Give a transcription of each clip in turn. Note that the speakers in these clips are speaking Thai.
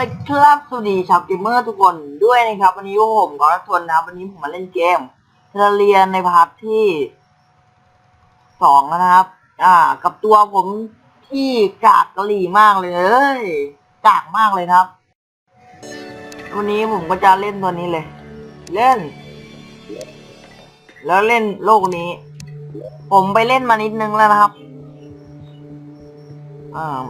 เลยครับสวัสดีชาวเกมเมอร์ทุกคนด้วยนะครับ วันนี้ผมกอรัทนนะวันนี้ผมมาเล่นเกมเทเลเรียนในพาร์ทที่สองนะครับ อ่า กับตัวผมที่กากกะหรี่มากเลยเอ้ยกากมากเลยครับ วันนี้ผมก็จะเล่นตัวนี้เลย เล่น แล้วเล่นโลกนี้ ผมไปเล่นมานิดนึงแล้วนะครับอ่า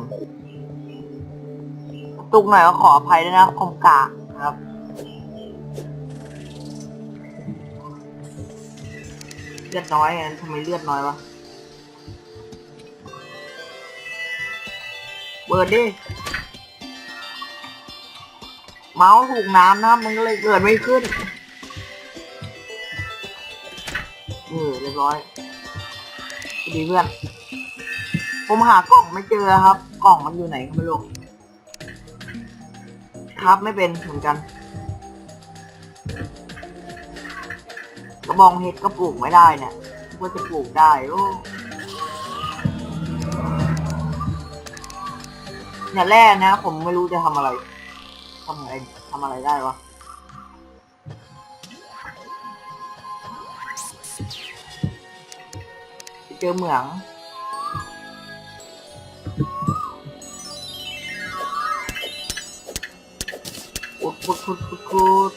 ตุกหน่อยก็ขออภัยด้วยนะคมกากนะครับ เลือดน้อยอะทำไมเลือดน้อยวะเปิดดิ เมาส์ถูกน้ำนะครับมันก็เลยเกิดไม่ขึ้นเออเรียบร้อยดีเพื่อน ผมหากล่องไม่เจอครับ กล่องมันอยู่ไหนก็ไม่รู้ ครับไม่เป็นเหมือนกัน กระบองเห็ดก็ปลูกไม่ได้เนี่ยว่าจะปลูกได้โอ้เนี่ยแร่นะ ผมไม่รู้จะทำอะไรทำอะไรทำอะไรได้วะเจอเหมือง ขุดขุดขุดขุดขุด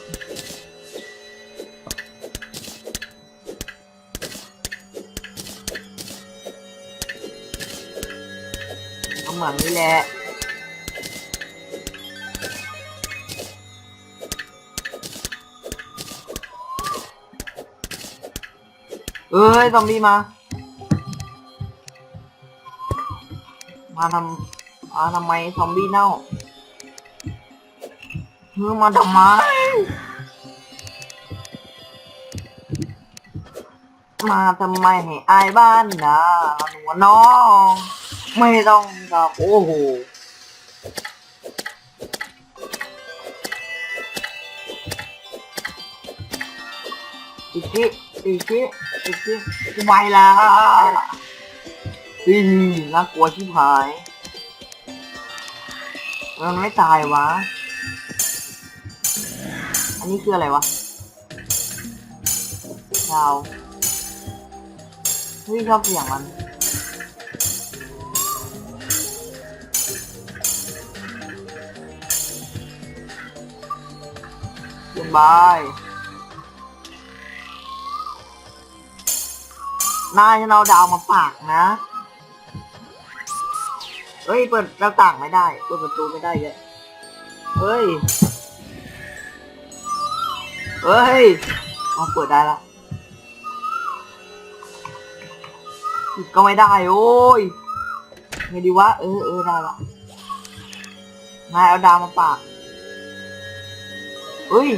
ก็เหมือนนี่แหละเอ้ย ซอมบี้มา มาทำมาทำไม ซอมบี้เน่า มื่อมาทำไม มาทำไมให้อายบ้านนะหนูน้อง ไม่ต้องกับโอ้โหอีกทีอีกทีอีกทีกูไปล้วอีน่ากลัวชิบหายมันไม่ตายวะ นี้คืออะไรวะดาวเฮ้ยชอบเสียงมันเยี่ยมบายนายจะเอาดาวมาฝากนะ เฮ้ย เปิดหน้าต่างไม่ได้ เปิดประตูไม่ได้แกเฮ้ย เฮ้ยเอาเปิดได้ละก็ไม่ได้โอ้ยไงดีวะ เออเออได้ละนายเอาดาวมาปากเฮ้ย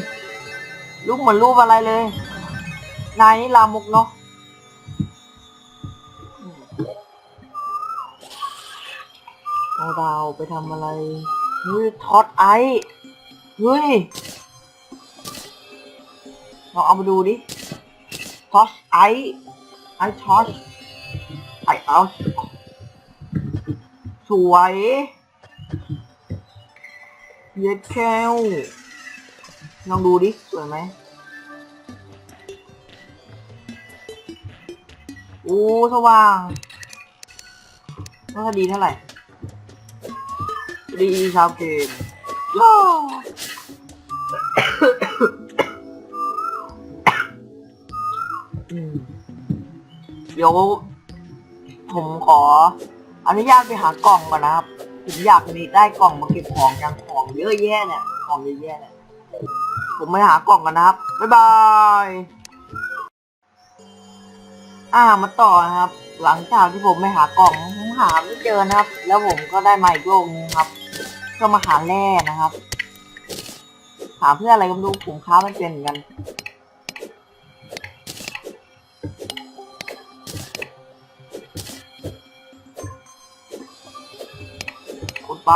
ลูกเหมือนรูปอะไรเลย นายนี่ลามกเนาะเอาดาวไปทำอะไรเฮ้ยทอดไอเฮ้ย ลองเอามาดูดิทอชไอไอทอชไอเอาสวยเย็ดแก้วลองดูดิ สวยไหมโอ้สว่างน่าจะดีเท่าไหร่ ดีชาวเกมย่อ เดี๋ยว ผมขออนุญาตไปหากล่องก่อนนะครับ ผมอยากมีได้กล่องมาเก็บของอยังของเยอะแยะเนี่ย ของเยอะแยะเนี่ย ผมไปหากล่องกันนะครับ บ๊ายบาย อ่า มาต่อนะครับ หลังจากที่ผมไปหากล่องผมหาไม่เจอนะครับ แล้วผมก็ได้มาอีกโลกนึงครับ ก็มาหาแร่นะครับ หาเพื่ออะไรก็ไม่รู้ผมค้าไม่เป็นเหมือนกัน ไป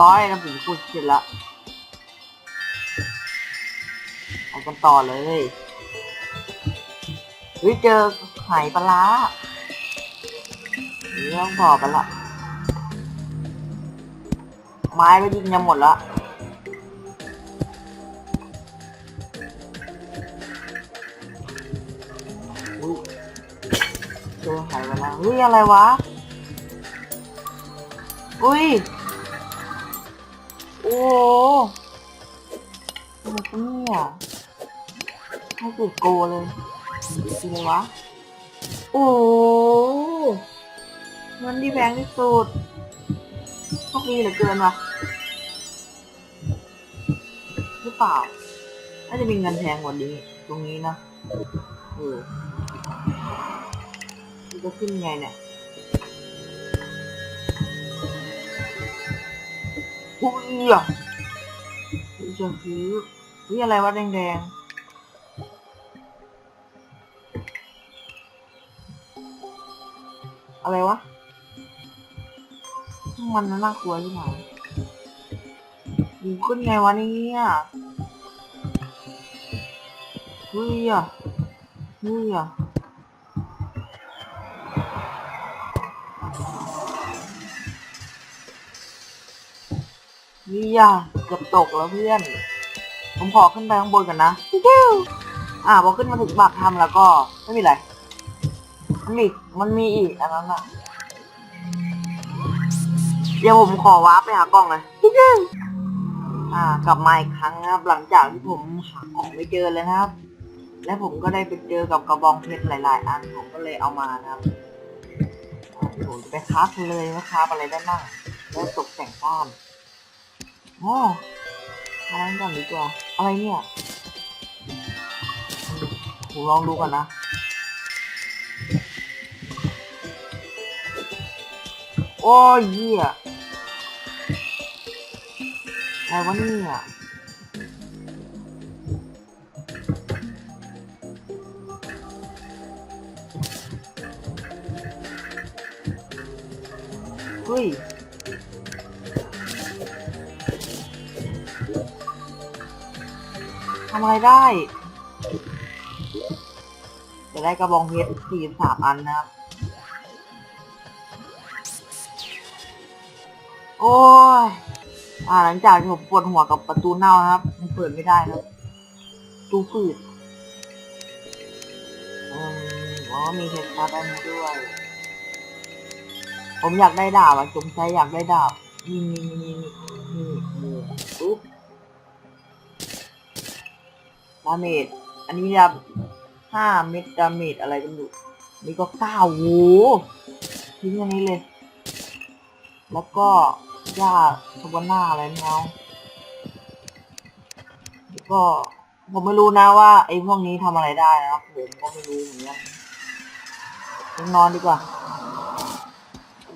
ร้อยแล้วผมพูดเสร็จละเอากันต่อเลย เฮ้ยเจอหายปลาร้า เรื่องบอกันละ ไม้ก็ยิงจะหมดละอุ้ยเจอหายปลาร้าเฮ้ยอะไรวะ อุ้ย โอ้โหอะไรกันเนี่ยให้สุดโกเลยคืออะไรวะ โอ้ เงินที่แพงที่สุดโชคดีเหลือเกินว่ะหรือเปล่า น่าจะมีเงินแพงกว่านี้ ตรงนี้นะเออจะขึ้นไงเนี่ยอุ้ยอะจะซื้อนี่อะไรวะแดงๆอะไรวะ มันน่ากลัวที่ไหนดูขึ้นไงวะเนี่ยเฮ้ยอะเฮ้ยอะเฮ้ยอะเกือบตกแล้วเพื่อน ผมขอขึ้นไปข้างบนกันนะอ่าพอขึ้นมาถึงปากทำแล้วก็ไม่มีอะไร มันมี มันมีอีกอันนั้นอะ เดี๋ยวผมขอวาร์ปไปหากล้องเลยฟิวอ่ากลับมาอีกครั้งนะครับ หลังจากที่ผมหาของไม่เจอเลยนะครับ และผมก็ได้ไปเจอกับกระบองเพชรหลาย ๆ อันผมก็เลยเอามานะครับผมจะไปคราฟเลยว่าคราฟอะไรได้มั่งแล้วตกแต่งบ้านอ๋อมาล้างก่อนดีกว่าอะไรเนี่ยผมลองดูก่อนนะโอ้ยเหี้ย อะไรวะเนี่ยเฮ้ยทำอะไรได้จะได้กระบองเพชรสี่สามอันนะครับ โอ้ย อ่าหลังจากที่ผมปวดหัวกับประตูเน่านะครับ มันเปิดไม่ได้นะประตูฝืดอืมอ๋อมีเฮดการ์ดอันนี้ด้วย ผมอยากได้ดาบอะสมใจอยากได้ดาบนี่นี่นี่นี่นี่ปุ๊บดาเมจอันนี้ดาห้าเม็ดดาเมจอะไรกันอยู่นี่ก็เก้าโหทิ้งอันนี้เลย แล้วก็ หญ้าสวาน่าอะไรไม่เอาแล้วก็ผมไม่รู้นะว่าไอ้พวกนี้ทำอะไรได้นะครับผมก็ไม่รู้เหมือนกันไปนอนดีกว่า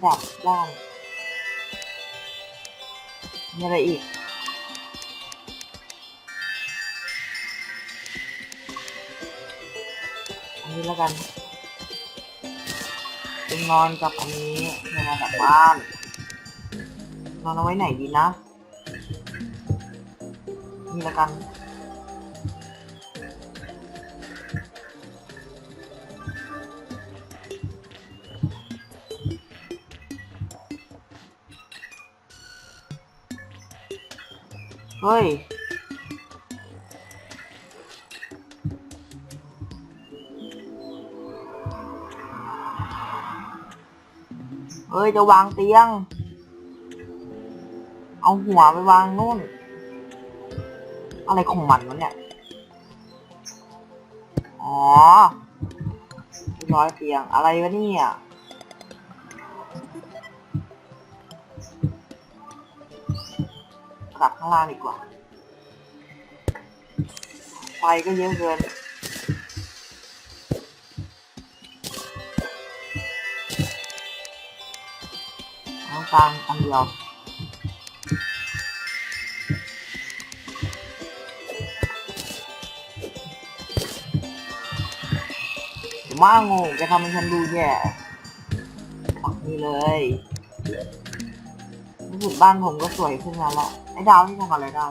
ดับด้านมีอะไรอีกอันนี้แล้วกันเป็นนอนกับอันนี้เพื่อมาจากบ้าน นอนเอาไว้ไหนดีนะ นี่ล้วกัน เฮ้ยเฮ้ยจะวางเตียง เอาหัวไปวางนู่น อะไรของมันวะเนี่ย อ๋อร้อยเตียงอะไรวะเนี่ยกลับข้างล่างดีกว่า ไฟก็เยอะเกินเอากางอันเดียว มว่างูจะทำให้ฉันดูแย่ปักนี่เลยรู้สึกบ้านผมก็สวยขึ้นแล้วละไอ้ดาวที่ทำอะไรได้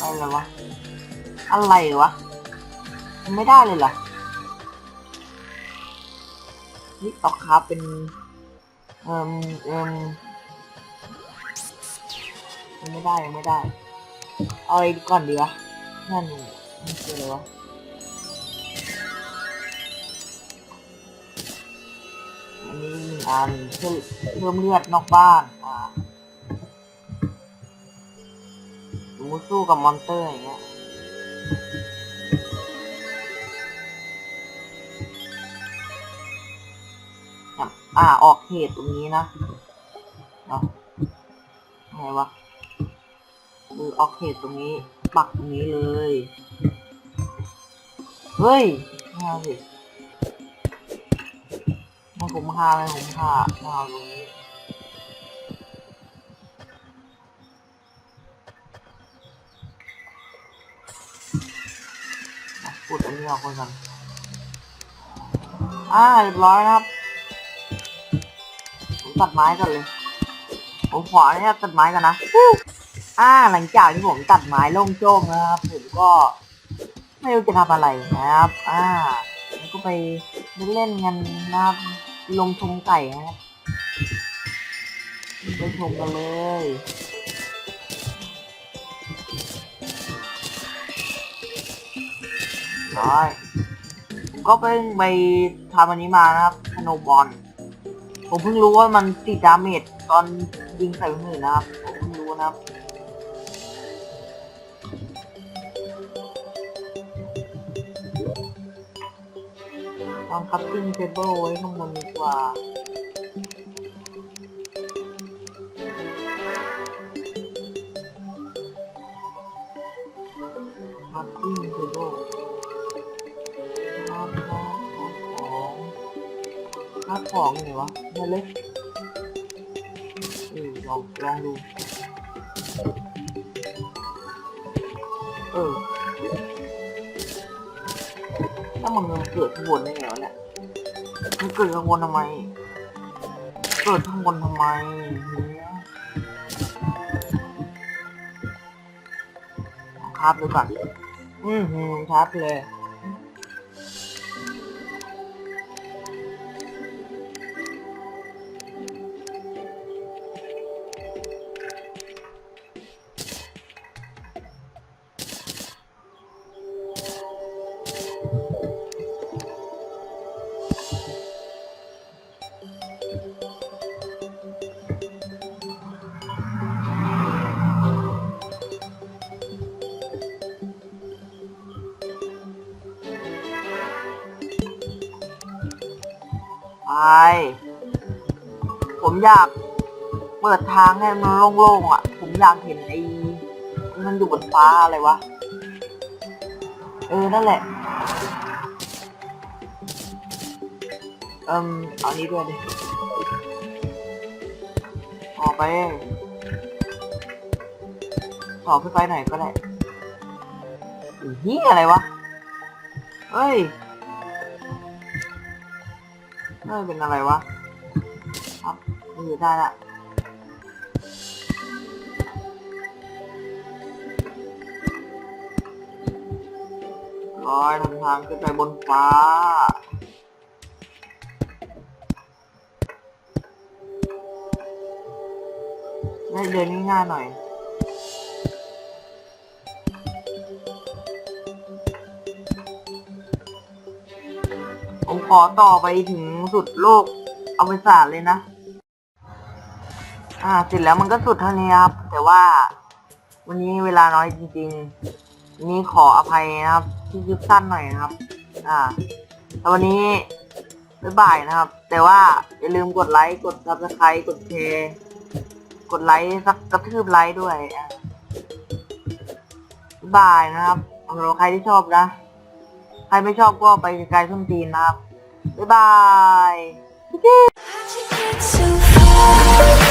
อะไรวะ อะไรวะ ไม่ได้เลยเหรอนี่ออกคาเป็น เอิมเอิมไม่ได้ไม่ได้ เอาอะไรก่อนดีวะนั่นนี่คืออะไรวะอันนี้หนึ่งอันเพิ่มเพิ่มเลือดนอกบ้านอ่าสมมติสู้กับมอนเตอร์อย่างเงี้ยอ่าออกเขตตรงนี้นะเนาะไงวะ หรือออกเขตตรงนี้ปักตรงนี้เลย เฮ้ยไม่เอาสิม่คุ้มค่าไม่คุ้มค่าไม่เอาตรงนี้อะพูดอันนี้ออกไปก่อนอ่าเรียบร้อยนะครับ ผมตัดไม้ก่อนเลย ผมขออนุญาตตัดไม้กันนะ อ่าหลังจากที่ผมตัดไม้ล่งโจ้งนะครับ ผมก็ไม่รู้จะทำอะไรนะครับ อ่าแล้วก็ไปเล่นกันนะครับลงชมไก่นะครับไปชมกันเลยร้อยผมก็เพิ่งไปทำอันนี้มานะครับสโนบอล ผมเพิ่งรู้ว่ามันติดดาเมจตอนยิงใส่คนอื่นนะครับ ผมเพิ่งรู้นะครับ วางคัพติ้งเทเบิลไว้ข้างบนดีกว่าคัพติ้งเทเบิลครับครับของครับของไงวะเนี่ยเล็กเออลองลองดู เออ มันเกิดข้างบนได้ไงวะเนี่ยมันเกิดข้างบนทำไม เกิดข้างบนทำไมครับดูก่อนอือหือครับเลย ผมอยากเปิดทางให้มันโล่งๆอะ ผมอยากเห็นไอ้มันอยู่บนฟ้าอะไรวะ เออ นั่นแหละ เอิมเอานี้ด้วยดิออกไปต่อขึ้นไปไหนก็ได้อีเหี้ยอะไรวะ เฮ้ย เฮ้ยเป็นอะไรวะครับนี่ได้ละร้อยทำทางขึ้นไปบนฟ้าได้เดินง่ายๆหน่อย อต่อไปถึงสุดโลกอวสานเลยนะ อ่า เสร็จแล้วมันก็สุดเท่านี้ครับ แต่ว่าวันนี้เวลาน้อยจริงๆ นี้ขออภัยนะครับ ที่คลิปสั้นหน่อยนะครับ อ่าแต่วันนี้บ๊ายบายนะครับ แต่ว่าอย่าลืมกดไลค์กด subscribe กดแชร์กดไลค์สักกระทืบไลค์ด้วยอะบายบายนะครับสำหรับใครที่ชอบนะ ใครไม่ชอบก็ไปไกลส้นตีนนะครับ บ๊ายบาย